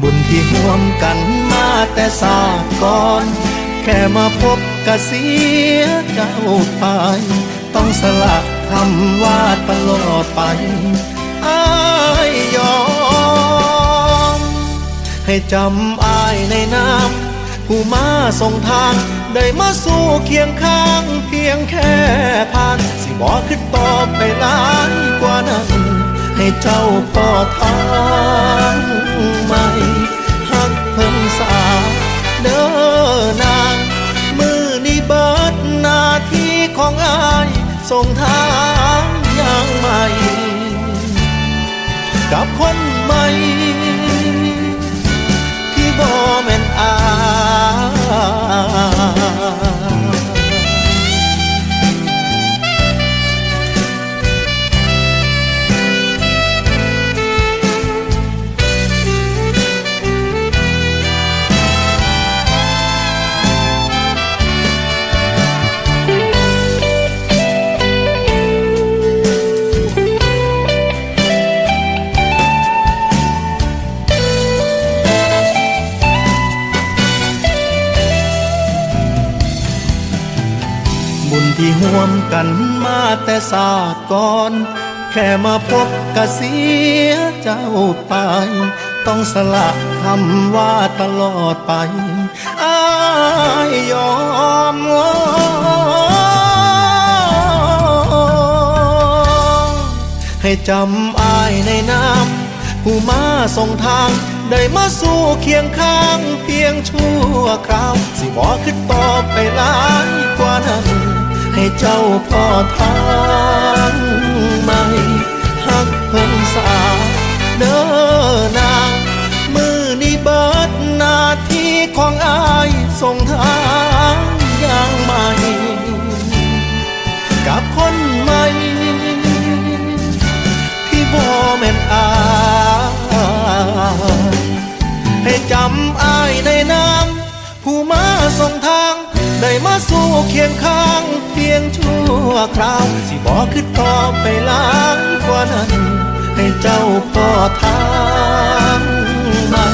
บุญที่ห่วมกันมาแต่สาก่อน แค่มาพบกะเสียเจ้าไป ต้องสละคำว่าตลอดไปอายยอม ให้จำอายในน้ำผู้มาส่งทาง ได้มาสู่เคียงข้าง เพียงแค่ผ่าน สิบอกขึ้นต่อไปหลายกว่านั้น ให้เจ้าพอทาง ของอายส่งทางอย่างใหม่ กับคนใหม่ ที่ห่วมกันมาแต่ศาสตร์ก่อน แค่มาพบกะเสียเจ้าไป ต้องสละคำว่าตลอดไปอายยอมให้จำอายในน้ำผู้มาส่งทางได้มาสู่เคียงข้างเพียงชั่วคราว สิบอกขึ้นต่อไปหลายกว่านั้น ให้เจ้าพ่อทางใหม่หักเพิ่งสาเด้อนางมือนี้เบิดหน้าที่ของอายส่งทางอย่างใหม่ กับคนใหม่ที่บ่แม่นอายให้จำอายในน้ำผู้มาส่งทาง ได้มาสู่เคียงข้าง คราว สิบอกขึ้นต่อไปหลายกว่านั้น ให้เจ้าพ่อทางใหม่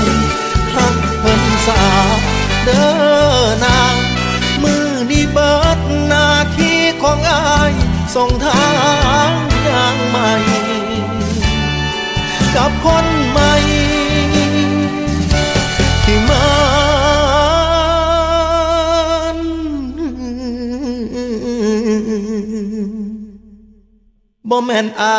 หักเพิ่นสาเด้อนางมือนี้เบิดหน้าที่ของอายส่งทางอย่างใหม่กับคน บ่แม่นอา